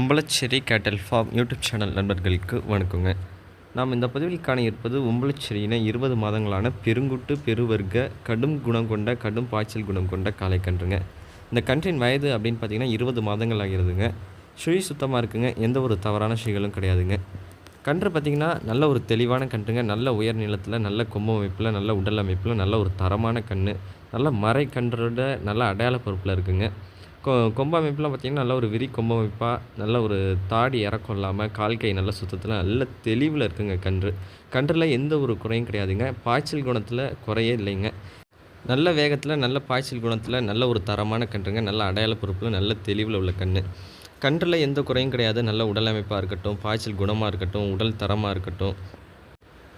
உம்பளச்சேரி கேட்டல் form YouTube channel நண்பர்களுக்கு வணக்கங்க. நாம் இந்த பதிவில் காண இருப்பது உம்பளச்சேரியின இருபது மாதங்களான பெருங்குட்டு பெருவர்க்க கடும் குணம் கொண்ட கடும் பாய்ச்சல் குணம் கொண்ட காளைக்கன்றுங்க இந்த கன்றின் வயது அப்படின்னு பார்த்தீங்கன்னா இருபது மாதங்கள் ஆகிறதுங்க. சுழி சுத்தமாக இருக்குங்க. எந்த ஒரு தவறான சுழிகளும் கிடையாதுங்க. கன்று பார்த்திங்கன்னா நல்ல ஒரு தெளிவான கன்றுங்க. நல்ல உயர் நிலத்தில் நல்ல கொம்பு அமைப்பில் நல்ல உடல் அமைப்பில் நல்ல ஒரு தரமான கன்று நல்ல மறை கன்றோட நல்ல அடையாள பொறுப்பில் இருக்குங்க. கொ கொம்பமைப்புலாம் பார்த்திங்கன்னா நல்ல ஒரு விரி கொம்பமைப்பாக நல்ல ஒரு தாடி இறக்கம் இல்லாமல் கால் கை நல்ல சுத்தத்தில் நல்ல தெளிவில் இருக்குங்க கன்று. கன்றில் எந்த ஒரு குறையும் கிடையாதுங்க. பாய்ச்சல் குணத்தில் குறையே இல்லைங்க. நல்ல வேகத்தில் நல்ல பாய்ச்சல் குணத்தில் நல்ல ஒரு தரமான கன்றுங்க. நல்ல அடையாள பொறுப்பில் நல்ல தெளிவில் உள்ள கன்று கன்றில் எந்த குறையும் கிடையாது. நல்ல உடல் அமைப்பாக இருக்கட்டும் பாய்ச்சல் குணமாக இருக்கட்டும் உடல் தரமாக இருக்கட்டும்.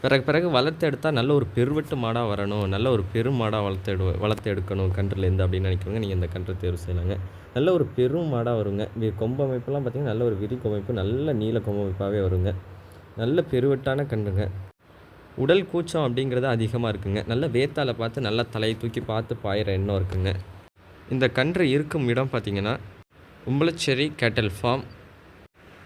பிறகு பிறகு வளர்த்து எடுத்தால் நல்ல ஒரு பெருவெட்டு மாடாக வரணும் நல்ல ஒரு பெரும் மாடாக வளர்த்து எடு வளர்த்து எடுக்கணும் கன்றுலேருந்து அப்படின்னு நினைக்கிறவங்க நீங்கள் இந்த கன்று தேர்வு செய்யலாங்க. நல்ல ஒரு பெரும் மாடாக வருங்க. கொம்பு அமைப்புலாம் பார்த்திங்கன்னா நல்ல ஒரு விரி கொம்பமைப்பு நல்ல நீல கொம்பு அமைப்பாகவே வருங்க. நல்ல பெருவெட்டான கன்றுங்க. உடல் கூச்சம் அப்படிங்கிறது அதிகமாக இருக்குங்க. நல்ல வேத்தால பார்த்து நல்லா தலையை தூக்கி பார்த்து பாயிற எண்ணம் இருக்குங்க. இந்த கன்று இருக்கும் இடம் பார்த்திங்கன்னா உம்பளச்சேரி கேட்டல் ஃபார்ம்.